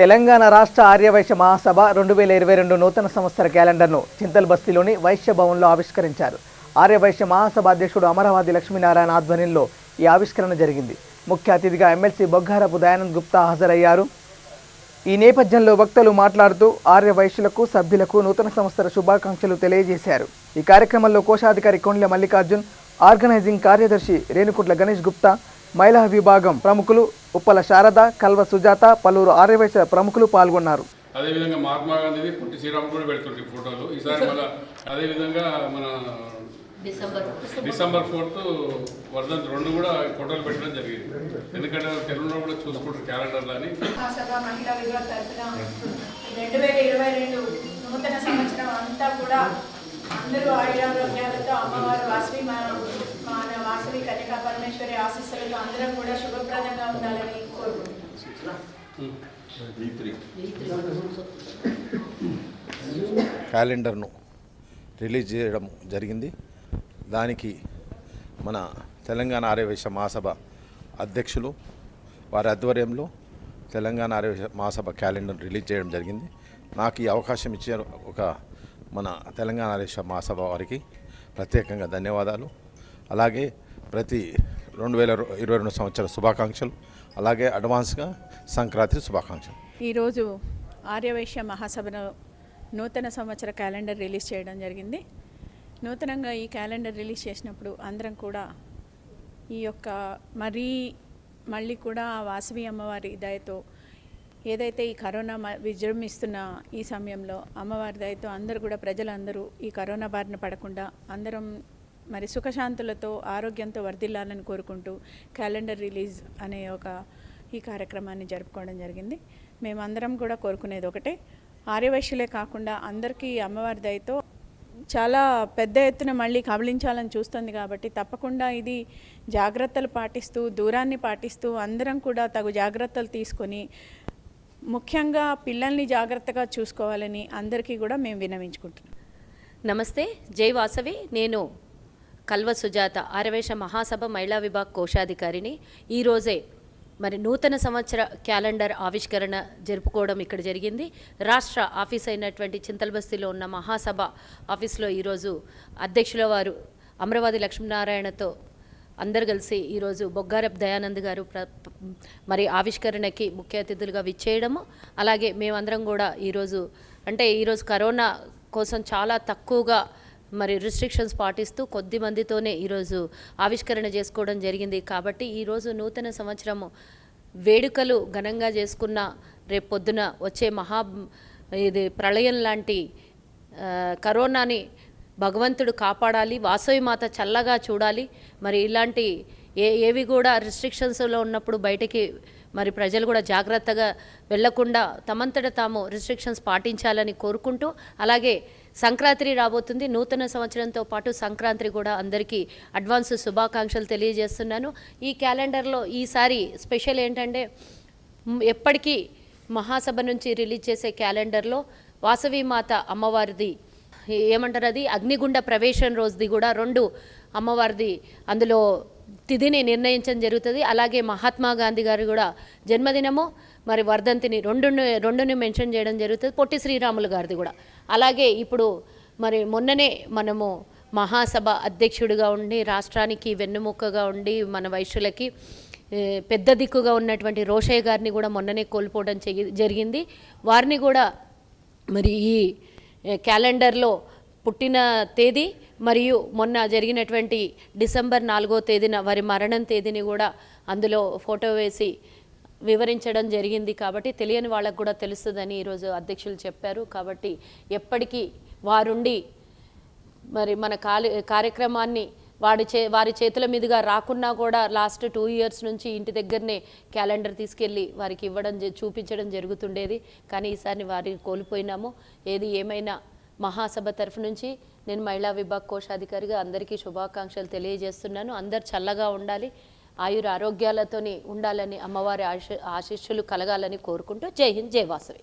తెలంగాణ రాష్ట్ర ఆర్యవైశ్య మహాసభ రెండు వేల ఇరవై రెండు నూతన సంవత్సర క్యాలెండర్ను చింతల్ బస్తీలోని వైశ్య భవన్లో ఆవిష్కరించారు. ఆర్యవైశ్య మహాసభ అధ్యక్షుడు అమరావతి లక్ష్మీనారాయణ ఆధ్వర్యంలో ఈ ఆవిష్కరణ జరిగింది. ముఖ్య అతిథిగా ఎమ్మెల్సీ బొగ్గారపు దయానంద్ గుప్తా హాజరయ్యారు. ఈ నేపథ్యంలో వక్తలు మాట్లాడుతూ ఆర్యవైశ్యులకు సభ్యులకు నూతన సంవత్సర శుభాకాంక్షలు తెలియజేశారు. ఈ కార్యక్రమంలో కోశాధికారి కొండ్ల మల్లికార్జున్ ఆర్గనైజింగ్ కార్యదర్శి రేణుకుంట్ల గణేష్ గుప్తా మహిళా విభాగం ప్రముఖులు ఉప్పల శారద కల్వ సుజాత పలువురు ఆర్యవైశ్య ప్రముఖులు పాల్గొన్నారు. అదేవిధంగా మహాత్మా గాంధీది పొట్టి శ్రీరామ్ కూడా పెడుతుండ్రు ఈ ఫోటోలు. ఈసారి మళ్ళీ అదేవిధంగా మన డిసెంబర్ డిసెంబర్ ఫోర్త్ వర్ధంతి రెండు కూడా ఫోటోలు పెట్టడం జరిగింది. ఎందుకంటే తెలుగులో కూడా చూసుకుంటారు క్యాలెండర్లో అని. రెండు వేల ఇరవై రెండు నూతన సంవత్సరం అంతా కూడా అందరూ ఆయురారోగ్యాలతో అమ్మవారు వాసవి మన వాసవి కన్యకా పరమేశ్వరి ఆశీస్సులతో అందరం కూడా శుభప్రదంగా ఉండాలని కోరుకుంటున్నాం. క్యాలెండర్ను రిలీజ్ చేయడం జరిగింది. దానికి మన తెలంగాణ ఆర్యవేశ మహాసభ అధ్యక్షులు వారి ఆధ్వర్యంలో తెలంగాణ ఆర్యవేశ మహాసభ క్యాలెండర్ రిలీజ్ చేయడం జరిగింది. నాకు ఈ అవకాశం ఇచ్చారు ఒక మన తెలంగాణ దేశ మహాసభ వారికి ప్రత్యేకంగా ధన్యవాదాలు. అలాగే ప్రతి రెండు వేల ఇరవై రెండు సంవత్సర శుభాకాంక్షలు. అలాగే అడ్వాన్స్గా సంక్రాంతి శుభాకాంక్షలు. ఈరోజు ఆర్యవైశ్య మహాసభను నూతన సంవత్సర క్యాలెండర్ రిలీజ్ చేయడం జరిగింది. నూతనంగా ఈ క్యాలెండర్ రిలీజ్ చేసినప్పుడు అందరం కూడా ఈ యొక్క మరీ మళ్ళీ కూడా వాసవి అమ్మవారి దయతో ఏదైతే ఈ కరోనా మ- విజృంభిస్తున్న ఈ సమయంలో అమ్మవారి దయతో అందరూ కూడా ప్రజలందరూ ఈ కరోనా బారిన పడకుండా అందరం మరి సుఖశాంతులతో ఆరోగ్యంతో వర్ధిల్లాలని కోరుకుంటూ క్యాలెండర్ రిలీజ్ అనే ఒక ఈ కార్యక్రమాన్ని జరుపుకోవడం జరిగింది. మేమందరం కూడా కోరుకునేది ఒకటే. ఆర్యవైశ్యులే కాకుండా అందరికీ అమ్మవారి దయతో చాలా పెద్ద ఎత్తున మళ్ళీ కబలించాలని చూస్తుంది కాబట్టి తప్పకుండా ఇది జాగ్రత్తలు పాటిస్తూ దూరాన్ని పాటిస్తూ అందరం కూడా తగు జాగ్రత్తలు తీసుకొని ముఖ్యంగా పిల్లల్ని జాగ్రత్తగా చూసుకోవాలని అందరికీ కూడా మేము విన్నవించుకుంటున్నాం. నమస్తే జై వాసవి. నేను కల్వ సుజాత ఆరవేశ మహాసభ మహిళా విభాగ్ కోశాధికారిని. ఈరోజే మరి నూతన సంవత్సర క్యాలెండర్ ఆవిష్కరణ జరుపుకోవడం ఇక్కడ జరిగింది. రాష్ట్ర ఆఫీస్ అయినటువంటి చింతల్బస్తీలో ఉన్న మహాసభ ఆఫీస్లో ఈరోజు అధ్యక్షుల వారు అమరావతి లక్ష్మీనారాయణతో అందరు కలిసి ఈరోజు బొగ్గారప్ దయానంద్ గారు ప్ర మరి ఆవిష్కరణకి ముఖ్య అతిథులుగా విచ్చేయడము. అలాగే మేమందరం కూడా ఈరోజు అంటే ఈరోజు కరోనా కోసం చాలా తక్కువగా మరి రిస్ట్రిక్షన్స్ పాటిస్తూ కొద్ది మందితోనే ఈరోజు ఆవిష్కరణ చేసుకోవడం జరిగింది. కాబట్టి ఈరోజు నూతన సంవత్సరము వేడుకలు ఘనంగా చేసుకున్న రేపు పొద్దున వచ్చే మహా ఇది ప్రళయం లాంటి కరోనాని భగవంతుడు కాపాడాలి వాసవి మాత చల్లగా చూడాలి. మరి ఇలాంటి ఏ ఏవి కూడా రిస్ట్రిక్షన్స్లో ఉన్నప్పుడు బయటికి మరి ప్రజలు కూడా జాగ్రత్తగా వెళ్ళకుండా తమంతట తాము రిస్ట్రిక్షన్స్ పాటించాలని కోరుకుంటూ అలాగే సంక్రాంతి రాబోతుంది. నూతన సంవత్సరంతో పాటు సంక్రాంతి కూడా అందరికీ అడ్వాన్స్ శుభాకాంక్షలు తెలియజేస్తున్నాను. ఈ క్యాలెండర్లో ఈసారి స్పెషల్ ఏంటంటే ఎప్పటికీ మహాసభ నుంచి రిలీజ్ చేసే క్యాలెండర్లో వాసవి మాత అమ్మవారిది ఏమంటారు అది అగ్నిగుండ ప్రవేశం రోజుది కూడా రెండు అమ్మవారిది అందులో తిథిని నిర్ణయించడం జరుగుతుంది. అలాగే మహాత్మా గాంధీ గారు కూడా జన్మదినము మరి వర్ధంతిని రెండును రెండుని మెన్షన్ చేయడం జరుగుతుంది. పొట్టి శ్రీరాములు గారిది కూడా. అలాగే ఇప్పుడు మరి మొన్ననే మనము మహాసభ అధ్యక్షుడిగా ఉండి రాష్ట్రానికి వెన్నుముక్కగా ఉండి మన వైశ్యులకి పెద్ద దిక్కుగా ఉన్నటువంటి రోషయ్య గారిని కూడా మొన్ననే కోల్పోవడం జరిగింది. వారిని కూడా మరి ఈ క్యాలెండర్లో పుట్టిన తేదీ మరియు మొన్న జరిగినటువంటి డిసెంబర్ నాలుగో తేదీన వారి మరణం తేదీని కూడా అందులో ఫోటో వేసి వివరించడం జరిగింది కాబట్టి తెలియని వాళ్ళకు కూడా తెలుస్తుందని ఈరోజు అధ్యక్షులు చెప్పారు. కాబట్టి ఎప్పటికీ వారుండి మరి మన కాలి కార్యక్రమాన్ని వాడి చే వారి చేతుల మీదుగా రాకున్నా కూడా లాస్ట్ టూ ఇయర్స్ నుంచి ఇంటి దగ్గరనే క్యాలెండర్ తీసుకెళ్ళి వారికి ఇవ్వడం జ- చూపించడం జరుగుతుండేది. కానీ ఈసారి వారిని కోల్పోయినాము. ఏది ఏమైనా మహాసభ తరఫు నుంచి నేను మహిళా విభాగ్ కోశాధికారిగా అందరికీ శుభాకాంక్షలు తెలియజేస్తున్నాను. అందరు చల్లగా ఉండాలి. ఆయుర ఆరోగ్యాలతోని ఉండాలని అమ్మవారి ఆశ ఆశీస్సులు కలగాలని కోరుకుంటూ జై హింద్ జై వాసవి.